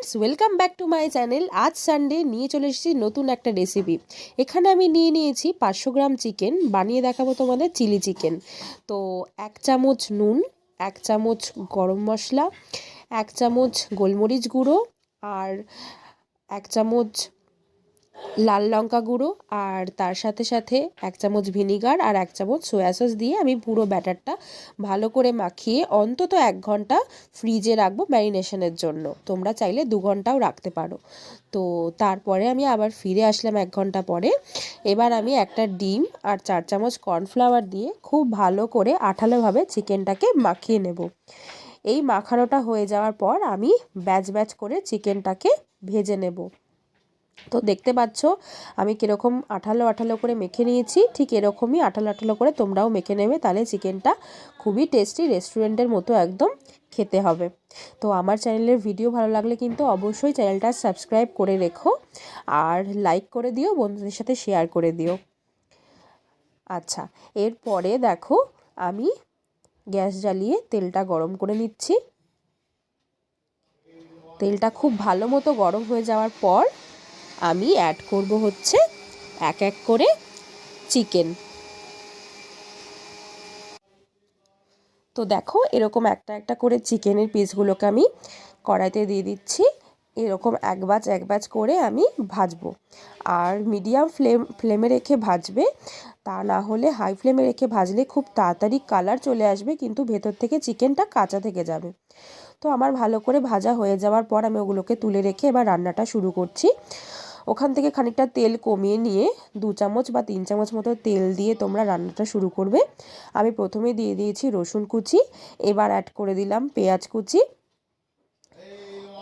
Friends welcome back to my channel আজ Sunday নিয়ে চলে এসেছি নতুন একটা রেসিপি এখানে আমি নিয়ে নিয়েছি পাঁচশো গ্রাম চিকেন বানিয়ে দেখাবো তোমাদের চিলি চিকেন তো এক চামচ নুন, এক চামচ গরম মশলা, এক চামচ গোলমরিচ গুঁড়ো, আর এক চামচ লাল লঙ্কা গুঁড়ো আর তার সাথে সাথে এক চামচ ভিনিগার আর এক চামচ সোয়া সস দিয়ে আমি পুরো ব্যাটারটা ভালো করে মাখিয়ে অন্তত এক ঘণ্টা ফ্রিজে রাখব ম্যারিনেশনের জন্য। তোমরা চাইলে দু ঘন্টাও রাখতে পারো। তো তারপরে আমি আবার ফিরে আসলাম এক ঘণ্টা পরে। এবার আমি একটা ডিম আর চার চামচ কর্নফ্লাওয়ার দিয়ে খুব ভালো করে আঠালোভাবে চিকেনটাকে মাখিয়ে নেব। এই মাখানোটা হয়ে যাওয়ার পর আমি ব্যাচ ব্যাচ করে চিকেনটাকে ভেজে নেব। তো দেখতে পাচ্ছ, আমি কীরকম আঠালো আঠালো করে মেখে নিয়েছি, ঠিক এরকমই আঠালো আঠালো করে তোমরাও মেখে নেবে, তাহলে চিকেনটা খুবই টেস্টি রেস্টুরেন্টের মতো একদম খেতে হবে। তো আমার চ্যানেলের ভিডিও ভালো লাগলে কিন্তু অবশ্যই চ্যানেলটা সাবস্ক্রাইব করে রেখো, আর লাইক করে দিও, বন্ধুদের সাথে শেয়ার করে দিও। আচ্ছা এরপরে দেখো, আমি গ্যাস জ্বালিয়ে তেলটা গরম করে নিচ্ছি। তেলটা খুব ভালো মতো গরম হয়ে যাওয়ার পর আমি অ্যাড করব হচ্ছে এক এক করে চিকেন তো দেখো, এরকম একটা একটা করে চিকেনের পিসগুলোকে আমি কড়াইতে দিয়ে দিচ্ছি। এরকম এক বাজ এক বাজ করে আমি ভাজবো। আর মিডিয়াম ফ্লেম ফ্লেমে রেখে ভাজবে। তা না হলে হাই ফ্লেমে রেখে ভাজলে খুব তাড়াতাড়ি কালার চলে আসবে, কিন্তু ভেতর থেকে চিকেনটা কাঁচা থেকে যাবে। তো আমার ভালো করে ভাজা হয়ে যাওয়ার পর আমি ওগুলোকে তুলে রেখে এবার রান্নাটা শুরু করছি। ওখান থেকে খানিকটা তেল কমিয়ে নিয়ে দু চামচ বা তিন চামচ মতো তেল দিয়ে তোমরা রান্নাটা শুরু করবে। আমি প্রথমে দিয়ে দিয়েছি রসুন কুচি, এবার অ্যাড করে দিলাম পেঁয়াজ কুচি,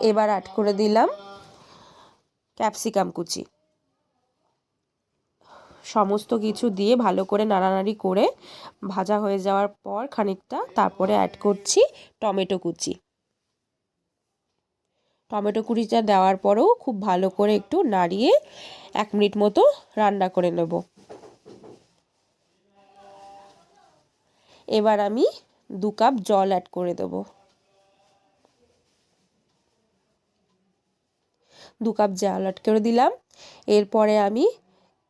এবার অ্যাড করে দিলাম ক্যাপসিকাম কুচি। সমস্ত কিছু দিয়ে ভালো করে নাড়ানাড়ি করে ভাজা হয়ে যাওয়ার পর খানিকটা তারপরে অ্যাড করছি টমেটো কুচি। টমেটো কুচিটা দেওয়ার পরেও খুব ভালো করে একটু নাড়িয়ে এক মিনিট মতো রান্না করে নেব। এবার আমি দু কাপ জল অ্যাড করে দেব। দু কাপ জল অ্যাড করে দিলাম। এরপরে আমি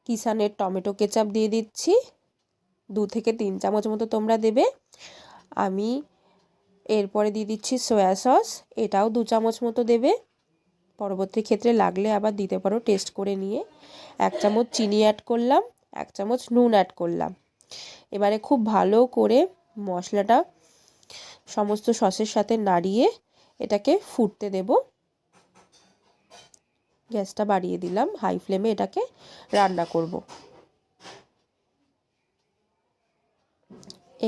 কিষানের টমেটো কেচাপ দিয়ে দিচ্ছি। দু থেকে তিন চামচ মতো তোমরা দেবে। আমি এরপরে দিয়ে দিচ্ছি সয়া সস, এটাও দু চামচ মতো দেবে। পরবর্তী ক্ষেত্রে লাগলে আবার দিতে পারো, টেস্ট করে নিয়ে। এক চামচ চিনি অ্যাড করলাম, এক চামচ নুন অ্যাড করলাম। এবারে খুব ভালো করে মশলাটা সমস্ত সসের সাথে নাড়িয়ে এটাকে ফুটতে দেব। গ্যাসটা বাড়িয়ে দিলাম, হাই ফ্লেমে এটাকে রান্না করব।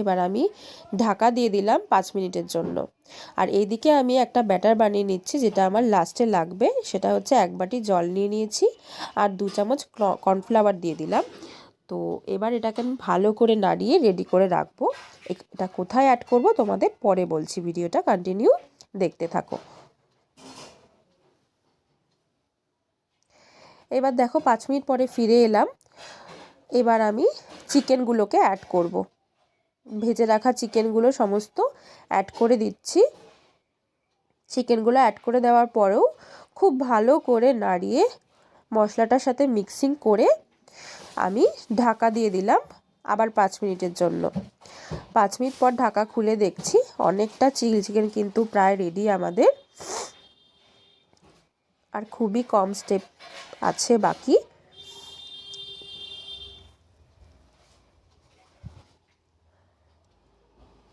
এবার আমি ঢাকা দিয়ে দিলাম পাঁচ মিনিটের জন্য। আর এইদিকে আমি একটা ব্যাটার বানিয়ে নিচ্ছি, যেটা আমার লাস্টে লাগবে। সেটা হচ্ছে এক বাটি জল নিয়ে নিয়েছি আর দু চামচ কর্নফ্লাওয়ার দিয়ে দিলাম। তো এবার এটাকে আমি ভালো করে নাড়িয়ে রেডি করে রাখব। এটা কোথায় অ্যাড করব তোমাদের পরে বলছি, ভিডিওটা কন্টিনিউ দেখতে থাকো। এবার দেখো পাঁচ মিনিট পরে ফিরে এলাম। এবার আমি চিকেনগুলোকে অ্যাড করব। ভেজে রাখা চিকেনগুলো সমস্ত অ্যাড করে দিচ্ছি। চিকেনগুলো অ্যাড করে দেওয়ার পরেও খুব ভালো করে নাড়িয়ে মশলাটার সাথে মিক্সিং করে আমি ঢাকা দিয়ে দিলাম আবার পাঁচ মিনিটের জন্য। পাঁচ মিনিট পর ঢাকা খুলে দেখছি অনেকটা চিলি চিকেন কিন্তু প্রায় রেডি আমাদের। আর খুবই কম স্টেপ আছে বাকি।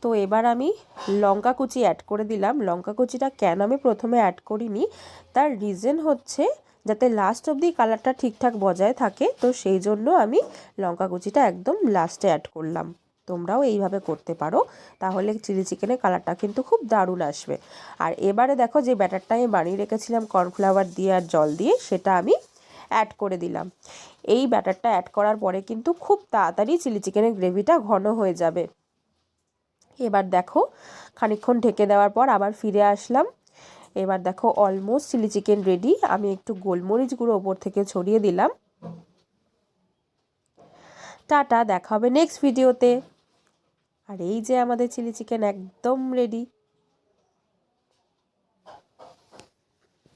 তো এবার আমি লঙ্কা কুচি অ্যাড করে দিলাম। লঙ্কা কুচিটা কেন আমি প্রথমে অ্যাড করিনি? তার রিজন হচ্ছে যাতে লাস্ট অবধি কালারটা ঠিকঠাক বজায় থাকে, তো সেই জন্য আমি লঙ্কা কুচিটা একদম লাস্টে অ্যাড করলাম। তোমরাও এইভাবে করতে পারো। তাহলে চিলি চিকেনের কালারটা কিন্তু খুব দারুণ আসবে। আর এবারে দেখো যে ব্যাটারটা আমি বানিয়ে রেখেছিলাম কর্নফ্লাওয়ার দিয়ে আর জল দিয়ে, সেটা আমি অ্যাড করে দিলাম। এই ব্যাটারটা অ্যাড করার পরে কিন্তু খুব তাড়াতাড়ি চিলি চিকেনের গ্রেভিটা ঘন হয়ে যাবে। এবার দেখো খানিক্ষণ ঢেকে দেওয়ার পর আবার ফিরে আসলাম। এবার দেখো অলমোস্ট চিলি চিকেন রেডি আমি একটু গোলমরিচ গুঁড়ো ওপর থেকে ছড়িয়ে দিলাম। টাটা, দেখা হবে নেক্সট ভিডিওতে আর এই যে আমাদের চিলি চিকেন একদম রেডি